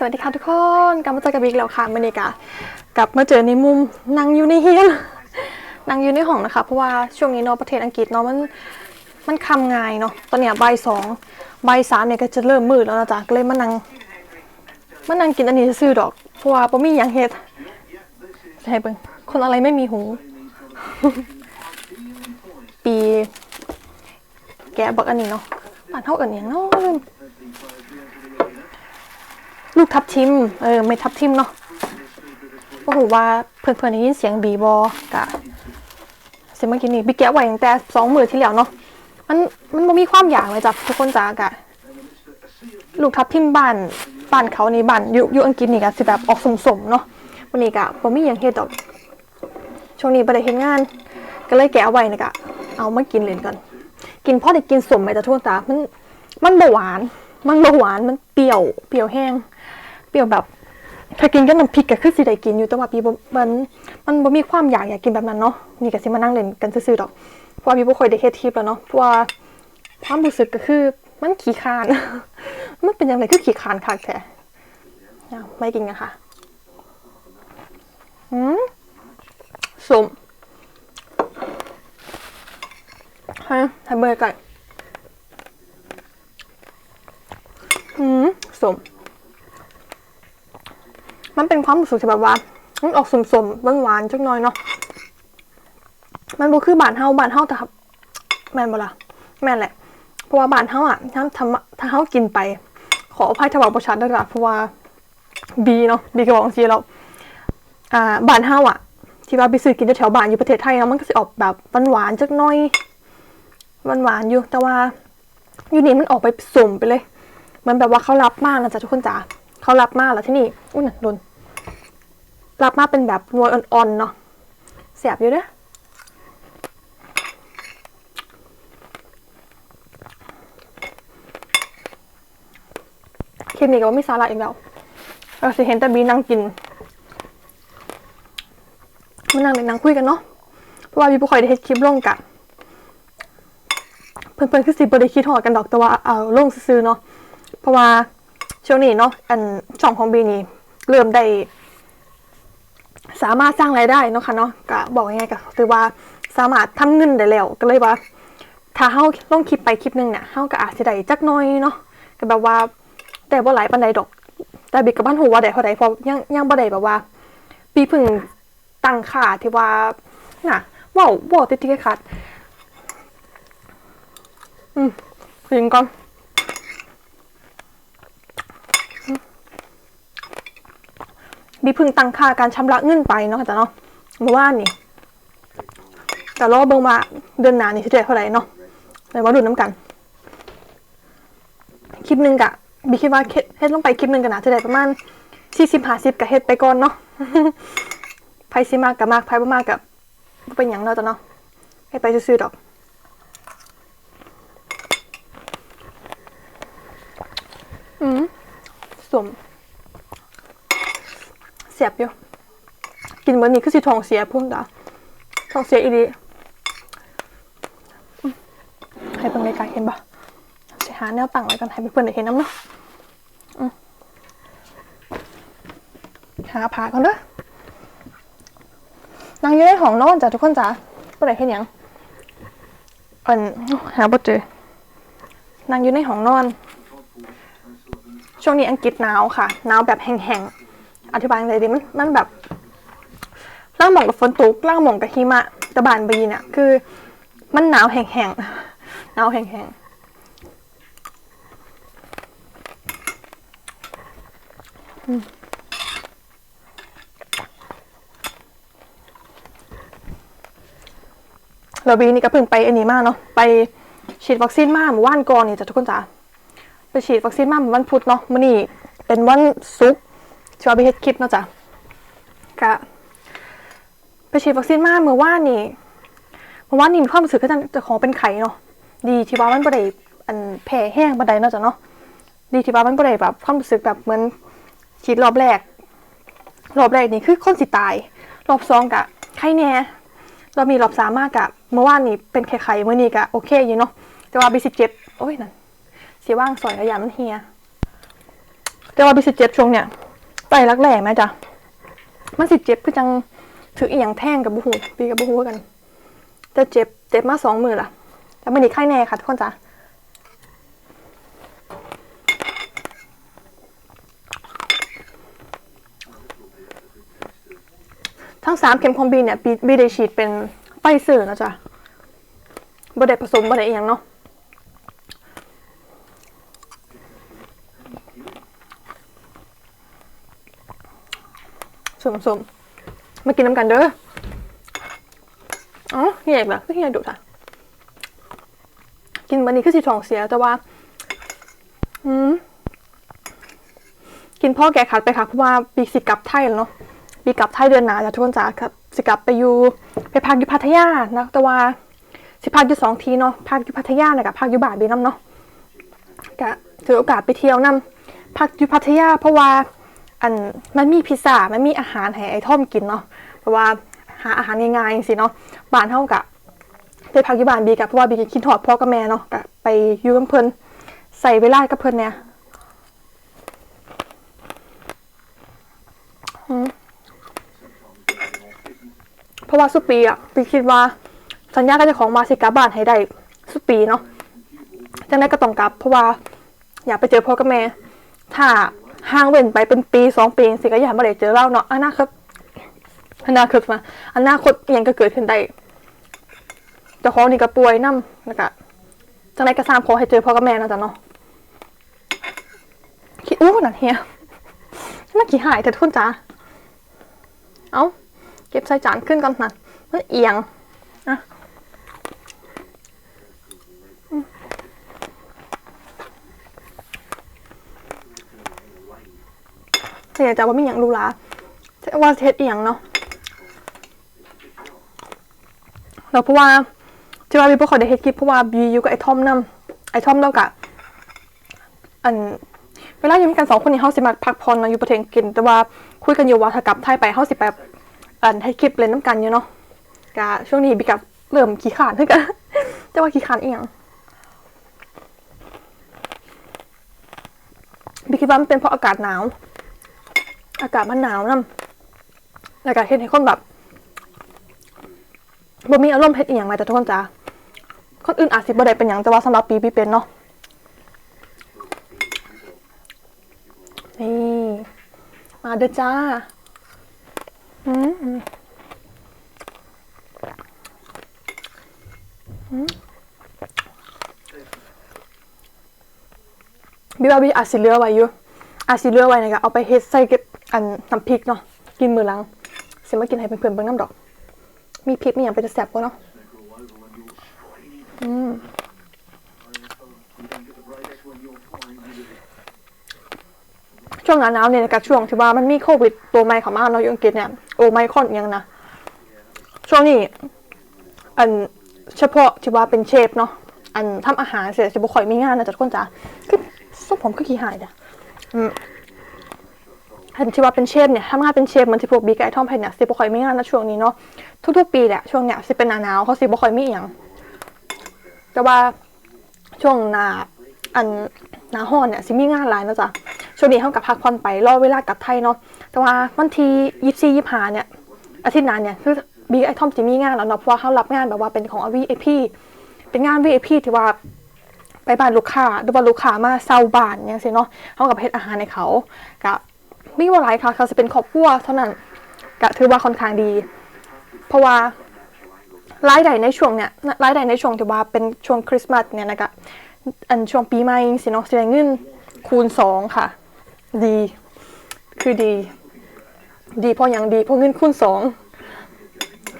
สวัสดีค่ะทุกคนกลับมาเจอกับบิ๊กแล้วค่ะมื่อนี้กะกลับมาเจอในมุมนั่งอยู่ในเฮียนนั่งอยู่ในห้องนะคะเพราะว่าช่วงนี้เนาะประเทศอังกฤษเนาะมันมันคำง่ายเนาะตอนเนี้ยบ่ายสองบ่ายสามเนี่ยก็จะเริ่มมืดแล้วนะจ๊ะก็เลยมานั่งมานั่งกินอันนี้ซื่อดอกเพราะว่าบ่มีหยังเฮ็ดใช่เบิ่งคนอะไรไม่มีหู ปี แกะบักอันนี้เนาะบ้านเฮาเอิ้นหยังเนาะ ลูกทับทิม เออไม่ทับทิมเนาะก็หูว่าเพื่อนๆได้ยินเสียงบีบอกะเสียงเมื่อกี้นี่บิ๊กแกะไว้ตั้งแต่สองมือที่แล้วเนาะมันมันบ่มีความอยากเลยจ้ะทุกคนจ้ากะลูกทับทิมบ้านบ้านเขานี่บ้านอยู่อยู่อังกฤษนี่กะสิแบบออกสมๆเนาะวันนี้กะบ่มีหยังเฮ็ดดอกช่วงนี้บ่ได้เฮ็ดงาน ก็เลยแกะเอาไว้นะกะ เอามากินเล่นกันกินพอได้กินสมไหมจ้ะทุกคนจ้ามันมันบ่หวาน มันบ่หวานมันเปรี้ยวเปรี้ยวแห้ง เปรี้ยวแบบถ้ากินกับน้ำพริกก็คือสิได้กินอยู่แต่ว่าพี่บ่มันมันบ่มีความอยากอยากกินแบบนั้นเนาะนี่ก็สิมานั่งเล่นกันซื่อๆดอกเพราะว่าพี่บ่ค่อยได้เฮ็ดคลิปแล้วเนาะเพราะว่าความรู้สึกก็คือมันขี้คาน มันเป็นยังไงคือขี้คานคักแท้อะไม่กินกันค่ะอืมสมให้ให้เบอร์ก่อนอืมสม มันเป็นความรู้สึกที่แบบว่ามันออกสมๆหวานๆจักหน่อยเนาะมันบ่คือบานเฮาบานเฮาแต่ครับ แม่นบ่ล่ะแม่นแหละ เพราะว่าบานเฮาอะถ้าทำถ้าเฮากินไป ขออภัยถ้าบอกบ่ชัดด้วยละเพราะว่าบีเนาะบีก็บอกจริงๆแล้วอ่าบานเฮาอะ ที่ว่าไปซื้อกินแถวบ้านอยู่ประเทศไทยเนาะมันก็สิออกแบบหวานๆจักหน่อยหวานๆอยู่แต่ว่าอยู่นี่มันออกไปสมไปเลย มันแบบว่าเขารับมากนะจ๊ะทุกคนจ๋าเขารับมากแล้วที่นี่อุ้ยน่ะโดน รับมาเป็นแบบนวลอ่อนๆเนาะแสบอยู่เด้อคลิปนี้ก็ว่ามีสาระอีกแล้วเราสิเห็นแต่บีนั่งกินมานั่งเล่นนั่งคุยกันเนาะเพราะว่าบีบ่ค่อยได้เฮ็ดคลิปลงกะเพื่อนๆคือสิบ่ได้คิดฮอดกันดอกแต่ว่าเอาลงซื่อเนาะเพราะว่าช่วงนี้เนาะอันช่องของบีนี่เริ่มได้ สามารถสร้างรายได้เนาะค่ะเนาะก็บอกยังไงก็คือว่าสามารถทำเงินได้แล้วก็เลยว่า ถ้าเฮาลงคลิปไปคลิปหนึงเนี่ยเฮาก็อาจสิได้จักหน้อยเนาะก็แบบว่าแต่บ่หลายปานใดดอก แต่บิ๊กกับบ้านหูว่าได้เท่าใดพราะยังยังบ่ได้แบบว่า ปีพิ่งตั้งค่าที่ว่าน่ะว้าวว้าวติดๆขัดอืมกินก่อน บีพึ่งตั้งค่าการชำระเงินไปเนาะจ้ะเนาะเมื่อวานนี่แต่รอเบิ่งว่าเดือนหน้านี่สิได้เท่าไหร่เนาะในว่าดูน้ำกัน คลิปหนึ่งกะบีคิดว่าเฮ็ดเฮ็ดลงไปคลิปหนึ่งกันนะจะได้ประมาณสี่สิบห้าสิบกะเฮ็ดไปก่อนเนาะไพสิมากกับมากไพบ่มากกับเป็นหยังเนาะจ้ะเนาะให้ไปซื่อๆดอกอืมสม สียบอยู่กินวันนี้คือสิท้องเสียพุ่นจ้ะท้องเสียอีดีให้เพิ่งไกลๆเห็นปะสิหาแนวตั้งไว้กันให้เพื่อนได้เห็นน้ำเนาะหาผ่าก่อนเด้อนางอยู่ในห้องนอนจ้ะทุกคนจ้ะบ่ได้เห็นหยังอันหาบ่เจอนางอยู่ในห้องนอน ช่วงนี้อังกฤษหนาวค่ะหนาวแบบแห้งๆ อธิบายยังไงดีมันมันแบบล่างหมองกับฝนตกล่างหมองกับหิมะตะบานบีเนี่ยคือ มันหนาวแห้งๆหนาวแห้งๆอืมแล้วบีนี่ก็เพิ่งไปอันนี้มาเนาะไปฉีดวัคซีนมาเมื่อวานก่อนนี่จ้ะทุกคนจ้ะไปฉีดวัคซีนมาเมื่อวันพุธเนาะมื้อนี้เป็นวันศุกร์ ชอบไปเฮ็ดคลิปเนาะจ้ะก็ไปฉีดวัคซีนมาเมื่อวานนี่เมื่อวานนี่มีความรู้สึกว่าเจะของเป็นไข้เนาะดีที่ว่ามันบ่ได้อันแพ้แห้งบ่ได้เนาะจ้ะเนาะดีที่ว่ามันบ่ได้แบบความรู้สึกแบบเหมือนฉีดรอบแรก รอบแรกนี่คือคนสิตาย รอบสองกะไข้แน่เรอบนี้รอบสามมากกะเมื่อวานนี่เป็นไข้ๆเมื่อนี้กะโอเคอยู่เนาะแต่ว่าบีสิเจ็บโอ้ยนั่นสิว่างสอยกระยามันเฮียแต่ว่าบีสิเจ็บช่วงเนี่ย ไตรักแหล่ไหมจ๊ะมันสิเจ็บคือจังถืออีหยังแท่งกับบุหูปีกับบุหูกันแต่เจ็บเจ็บมาสองมือล่ะแต่ไม่ได้ไข้แน่ค่ะทุกคนจ้ะทั้งสามเข็มคอมบีเนี่ยบีบีได้ฉีดเป็นไฟเซอร์นะจ๊ะบ่ได้ผสมบ่ได้อีหยังเนาะ สมสมมากินน้ำกันเด้ออ๋อเฮียอีกละคือเฮียดุค่ะกินวันนี้คือสิท้องเสียแต่ว่า อืมกินพ่อแกขาดไปค่ะเพราะว่าปีสิกลับไทยแล้วเนาะปีกลับไทยเดือนหนาจะทุกคนจ้าครับสิกลับไปอยู่ไปพักอยู่พัทยานะแต่ว่าสิพักอยู่สองทีเนาะพักอยู่พัทยาเนี่ยกับพักอยู่บาทบีน้ำเนาะกะถือโอกาสไปเที่ยวนํพักอยู่พัทยาเพราะว่า อันมันมีพิซซ่ามันมีอาหารให้ไอ้ท่อมกินเนาะเพราะว่าหาอาหารง่ายๆสิเนาะบ้านเท่ากับไปพักอยู่บ้านบีกับเพราะว่าบีกคิดถอดพ่อกับแม่เนาะกับไปอยู่กับเพิ่นใส่เวลากับเพิ่นเนี่ยเพราะว่าสุปีอะบีคิดว่าสัญญากับเจ้าของมาสิกลับบ้านให้ได้สุปีเนาะจังได้ก็ต้องกลับ เพราะว่าอยากไปเจอพ่อกับแม่ถ้า ห่างเว้นไปเป็นปีสองปีสิก็อยากมาได้เจอเราเนาะอนาคตอนาคตมาอนาคตยังก็เกิดขึ้นได้จ้าของนี่ก็ป่วยนํแล้วก็จังไดก็สร้างขอให้เจอพ่อกับแม่นาะจ้ะเนาะขี้อู้นั่นเฮียมันขี้หายแต่ทุนจ้าเอ้าเก็บใส่จานขึ้นก่อนนะมันเอียงอะ แต่อยากจะว่าไมีอย่างรู้ละว่าเท็ดเอียงเนาะแล้วเพราะว่าที่ว่าบีบ่ขอยได้เฮ็ดคลิปเพราะว่าบีอยู่กับไอ้ทอมนํไอ้ทอมแล้วกะอันเวลาอยู่กันสองคนนี้เฮาสิมาพักผ่อนเนาะอยู่ประเทศกฤษแต่ว่าคุยกันอยู่ว่าถ้ากลับไทยไปเฮาสิไปอันให้คลิปเล่นน้ำกันอยู่เนาะกะช่วงนี้บีกับเริ่มขี้ขลาดคือกันแต่ว่าขี้ขลาดอีหยังบีคิดว่ามันเป็นเพราะอากาศหนาว อากาศมันหนาวนำแล้วก็เฮ็ดให้คนแบบบ่มีอารมณ์เฮ็ดอีหยังมาแต่ทุกคนจ้าคนอื่นอาจสิบ่ได้เป็นหยังแต่ว่าสำหรับปีบีเป็นเนาะนี่มาเด้อจ้าอืมอืมอืมบิว่าบิอาจสิเลือไว้อยู่อาจสิเลือไว้นะก็เอาไปเฮ็ดใส่กับ อันน้ำพริกเนาะกินมือหลังเสิมากินให้เพื่อนๆเบิ่งน้ำดอก มีพริกมีหยังเป็นแซ่บบ่เนาะอืมช่วงหนาหนาวเนี่ยกับช่วงที่ว่ามันมีโควิดตัวใหม่เข้ามาเนาะอยู่อังกฤษเนี่ยโอไมคอนอิหยังนะช่วงนี้อันเฉพาะที่ว่าเป็นเชฟเนาะอันทำอาหารเสร็จจะบ่ค่อยมีงานนะจ๊ะทุกคนจ้าคือสุผมก็ขี้หายจ้ะอืม ที่ว่าเป็นเชฟเนี่ยทำงานเป็นเชฟเหมือนที่พวกบีไก่ทอมเพนเนี่ยสิบ่ค่อยมีงานนะช่วงนี้เนาะทุกๆปีแหละช่วงเนี้ยสิเป็นหนาวเขาสิบ่ค่อยมีอย่างแต่ว่าช่วงหน้าอันหน้าร้อนเนี่ยสิมีงานหลายนะจ๊ะช่วงนี้เขากับพักผ่อนไปรอเวลากลับไทยเนาะแต่ว่าวันที่ยี่สี่ยี่ห้าเนี่ยอาทิตย์หน้าเนี่ยคือบีไอทอมจะมีงานแล้วเนาะเพราะว่าเขารับงานแบบว่าเป็นของวีไอพีเป็นงานวีไอพีที่ว่าไปบ้านลูกค้าหรือว่าลูกค้ามาเซาบ้านเนี่ยสิเนาะเขากับเฮ็ดอาหารในเขากับ มีว่าหลายค่ะเขาจะเป็นครอบครัวเท่านั้นก็ถือว่าค่อนข้างดี เพราะว่ารายได้ในช่วงเนี่ยรายได้ในช่วงที่ว่าเป็นช่วงคริสต์มาสเนี่ยนะคะอันช่วงปีใหม่สินาะแสดงเงินคูณสองค่ะ ดี คือดี ดีเพราะอย่างดีเพราะเงินคูณสอง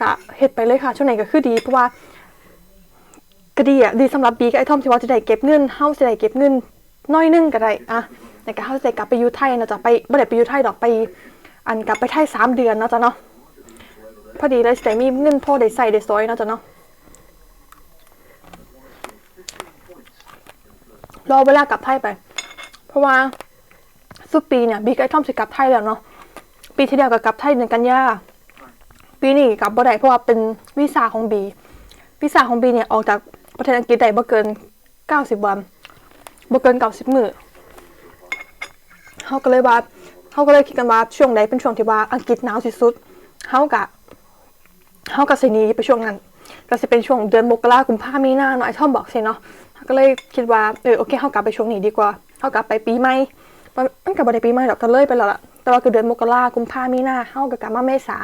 ค่ะเฮ็ดไปเลยค่ะ ช่วงไหนก็คือดีเพราะว่าก็ดีอะดีสำหรับบีกับไอทอมที่ว่าจะได้เก็บเงินเฮาจะได้เก็บเงินน้อยนึงก็ได้อะ ในการเฮาจะกลับไปอยู่ไทยเนาะจะไปบ่ได้ไปอยู่ไทยดอกไป อันกลับไปไทยสามเดือนเนาะจ๊ะเนาะพอดีเลยสิไมีเงินพ่อได้ใส่ได้ซอยเนาะจ๊ะเนาะรอเวลากลับไทยไป เพราะว่าสุดปีเนี่ยบีกไอทอมสิกลับไทยแล้วเนาะปีที่แล้วก็กลับไทยเดือนกันยาปีนี้กลับบ่ได้เพราะว่าเป็นวีซ่าของบีวีซ่าของบีเนี่ยออกจากประเทศอังกฤษได้บ่เกิน 90 วันบ่เกิน 90 มื้อ เฮเขาก็เลยว่าเขาก็เลยคิดกันว่าช่วงไหนเป็นช่วงที่ว่าอังกฤษหนาวที่สุดเขากะเขากะสิหนีไปช่วงนั้นก็จะเป็นช่วงเดือนมกรากุมภามีนาเนาะไอ้ท่อมบอกสิเนาะก็เลยคิดว่าเออโอเคเขากลับไปช่วงนี้ดีกว่าเขากลับไปปีใหม่มันมันกลับไปในปีใหม่ดอกก็เลยไปแล้วล่ะแต่ว่าคือเดือนมกรากุมภามีนาเขาก็กลับมาเมษา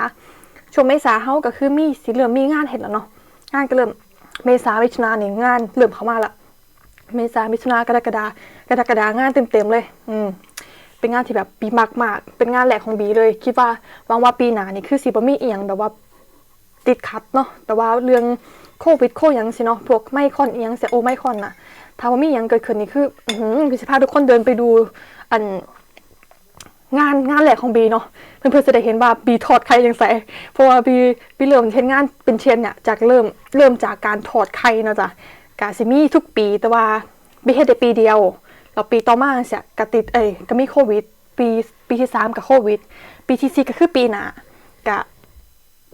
ช่วงเมษาเขาก็คือมีสิเริ่มมีงานเห็นแล้วเนาะงานก็เริ่มเมษามิถุนาเนี่ยงานเริ่มเข้ามาละเมษามิถุนากรกฎากรกฎางานเต็มๆเลย อืม เป็นงานที่แบบปีมากมากเป็นงานแหลกของบีเลย คิดว่าหวังว่าปีหน้านี่คือสิบ่มีเอียงแบบว่าติดขัดเนาะแต่ว่าเรื่องโควิดโคยังสิเนาะพวกไม่คอนเอียงเสียโอไม่คอนน่ะถ้าว่ามีเอียงเกิดขึ้นนี่คืออือหือพิสิพาทุกคนเดินไปดูอันงานงานแหลกของบีเนาะเพื่อนๆจะได้เห็นว่าบีถอดไข่ยังใส่เพราะว่าบีบีเริ่มเห็นงานเป็นเชนเนี่ยจากเริ่มเริ่มจากการถอดไข่เนาะจ้ะกาซิมีทุกปีแต่ว่าบีเฮ็ดได้ปีเดียว แล้วปีต่อมาเสียกติดเอ้ยก็มีโควิด ปีปีที่สามกับโควิด ปีที่สี่ก็คือปีหนากะ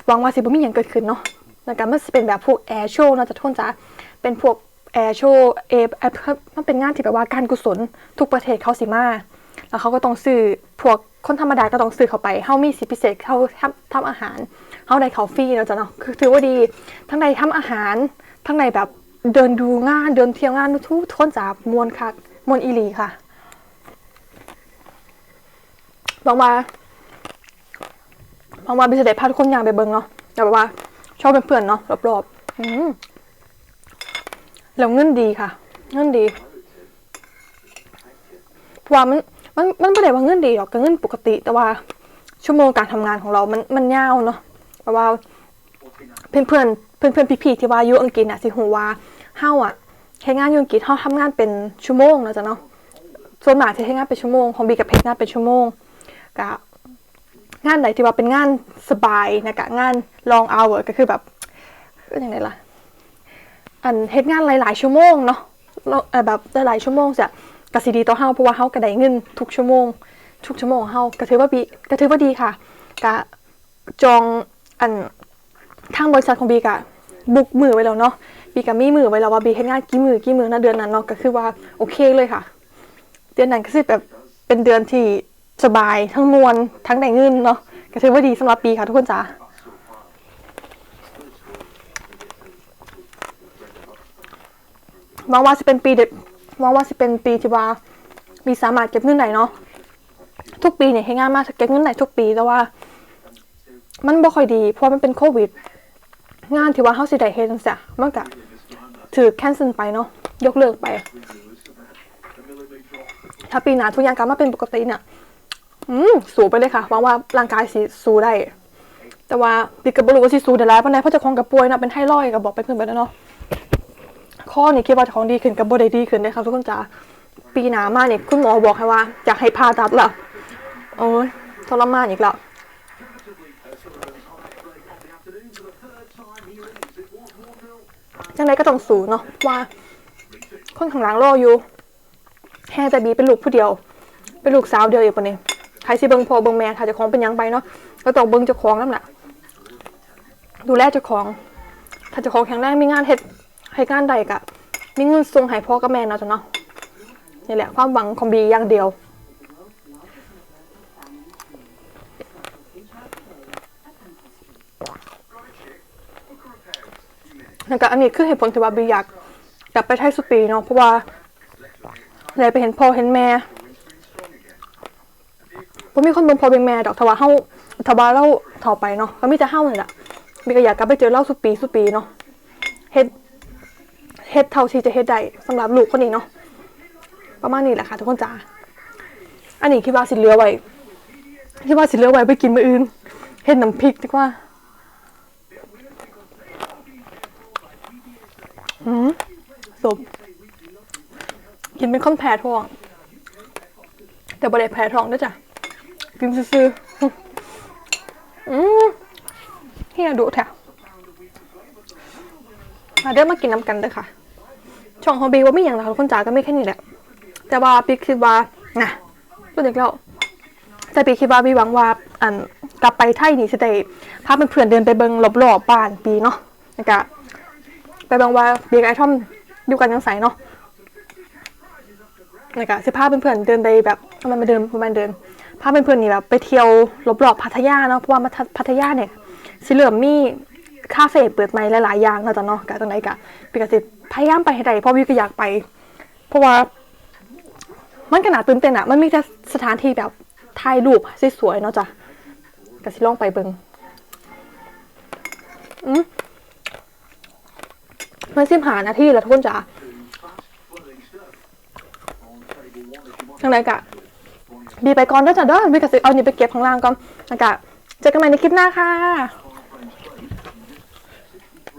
หวังว่าสิบ่มีหยังเกิดขึ้นเนาะแล้วก็มันสิเป็นแบบพวกแอร์โชว์เนาะจะทุนจ้ะเป็นพวกแอร์โชว์เอมันเป็นงานที่แบบว่าการกุศลทุกประเทศเขาสิมา แล้วเขาก็ต้องซื้อพวกคนธรรมดาก็ต้องซื้อเข้าไปเฮามีสิทธิพิเศษเขาทำทำอาหารเฮาได้เขาฟรีแล้วจ้ะเนาะคือถือว่าดีทั้งในทำอาหาร ทั้งในแบบเดินดูงานเดินเที่ยวงานทุกคนจะมวนคัก มนอีลีค่ะหวังว่าหวังว่าบิสเดพาทุกคนอย่างไปเบิ่งเนาะแต่แบบว่า ชอบเป็นเพื่อนเนาะรอบๆอืมแล้วเงินดีค่ะ เงินดีเพราะว่ามันมันมันไม่ได้ว่าเงินดีหรอกก็เงินปกติ แต่ว่าชั่วโมงการทำงานของเรามันมันยาวเนาะเพราะว่าเพื่อนเพื่อนเพื่อนเพื่อนพี่ๆที่ว่าอยู่อังกฤษน่ะสิหูว่าเฮาอะ ใช้งานยู่งกฤษเฮาทำงานเป็นชั่วโมงเนาะจ้ะเนาะส่วนมากจะใช้งานเป็นชั่วโมงของบีกับเพชรงานเป็นชั่วโมงกะงานไหนที่ว่าเป็นงานสบายนะกะงาน long hour ก็คือแบบก็ยังไงล่ะอันเฮ็ดงานหลาย ๆ ชั่วโมงเนาะแล้วเอ่อแบบหลายๆชั่วโมงจะกสิดีต่อเฮาเพราะว่าเฮาก็ได้เงินทุกชั่วโมง ทุกชั่วโมงเฮาก็ถือว่าบีก็ถือว่าดีค่ะกะจองอันทางบริษัทของบีกะบุกมือไว้แล้วเนาะ บีกะมีมือไว้แล้วว่าบีเฮ็ดงานกี่มือกี่มือนะเดือนนั้นเนาะก็คือว่าโอเคเลยค่ะ เดือนนั้นก็คือแบบเป็นเดือนที่สบายทั้งมวลทั้งได้เงินเนาะก็ถือว่าดีสำหรับปีค่ะทุกคนจ๋าหวังว่าจะเป็นปีเด็ดหวังว่าจะเป็นปีที่ว่ามีสามารถเก็บเงินได้เนาะทุกปีเนี่ยให้งานมากเก็บเงินได้ทุกปีแต่ว่า มันบ่ค่อยดี เพราะมันเป็นโควิด งานที่ว่าเฮาสิได้เฮ็ดจังซี่มันก็ ถือแคนเซิลไปเนาะยกเลิกไป ถ้าปีหน้าทุกอย่างกลับมาเป็นปกติเนี่ยอืมสู้ไปเลยค่ะหวังว่าร่างกายสิสู้ได้ แต่ว่าปีก็บ่รู้ว่าสิสู้ได้หลายปานเพราะเจ้าของก็ป่วยเนาะเป็นไทรอยก็บบอกไปเพิ่อนไปแล้วเนาะข้อนี่คิดว่าจ้าของดีขึ้นก็บ่ได้ดีขึ้นเด้ค่ะทุกคนจ๋าปีหน้ามาเนี่ยคุณหมอบอกให้ว่าอยากให้ผ่าตัดละโอ้ยทรมานอีกแล้ว จังไรก็ต้องสูเนาะว่า คนข้างหลังรออยู่แค่แต่บีเป็นลูกผู้เดียว เป็นลูกสาวเดียวอยู่ปะเนี่ยใครสิเบิงพ่อเบิงแม่ถ้าจะของเป็นยังไปเนาะก็ต้องเบิงเจ้าของนั่นแหละดูแลเจ้าของ ถ้าเจ้าของแข็งแรงมีงานเฮ็ดให้งานใดกะมีเงินส่งให้พ่อกับแม่เนาะจ้ะเนาะนี่แหละความหวังของบีอย่างเดียว แล้วก็อันนี้คือเหตุผลที่ว่าบีอยากกลับไปไทยสุปีเนาะเพราะว่าได้ไปเห็นพ่อเห็นแม่ผมมีคนบงพ่อเบิ่งแม่ดอกทว่าเฮาทว่าเราเฒ่าไปเนาะก็มีแต่เฮานี่แหละบีก็อยากกลับไปเจอเล่าสุปีสุปีเนาะเฮ็ดเฮ็ดเท่าที่จะเฮ็ดได้สำหรับลูกคนนี้เนาะประมาณนี้แหละค่ะทุกคนจ้าอันนี้คิดว่าสิเหลือไว้คิดว่าสิเหลือไว้ไปกินมื้ออื่นเฮ็ดน้ำพริกดีกว่า อืมสมกินเป็นคนแพ้ท้อง แต่บ่ได้แพ้ท้องด้วยจ้ะ กินซื่อๆอืมเฮียดุแท้มาเด้อมากินน้ำกันเด้อค่ะ ช่องขอบีว่าไม่อย่างไรทุกคนจ๋าก็ไม่แค่นี้แหละ แต่ว่าบีคิดว่านะพูดอีกแล้วแต่บีคิดว่าบีหวังว่าอันกลับไปไทยนี่สิได้พาเพื่อนๆเดินไปเบิงรอบๆบ้านปีเนาะแล้วก็ ไปบางว่าเบียร์ไอทอมอยู่กันยังใสเนาะแล้วก็สิพาเพื่อนๆเดินไปแบบมันมาเดินประมาณเดินพาเพื่อนๆนี่แบบไปเที่ยวรอบๆพัทยาเนาะเพราะว่ามาพัทยาเนี่ยสิเริ่มมีคาเฟ่เปิดใหม่หลายๆอย่างเนาะจ้ะเนาะกะตรงไหนกะพี่ก็สิพยายามไปให้ได้เพราะวิวก็อยากไป เพราะว่ามันก็น่าตื่นเต้นอะมันมีแต่สถานที่แบบถ่ายรูปสวยๆเนาะจ้ะก็สิลองไปเบิ่งอืม มันสิบหานาทีแล้วทุกคนจ้าทางไหนกะบีไปก่อนด้อจ้ะเด้อบีก็สิเอานี่ไปเก็บข้างล่างก่อนแล้วกะเจอกันใหม่ในคลิปหน้าค่ะ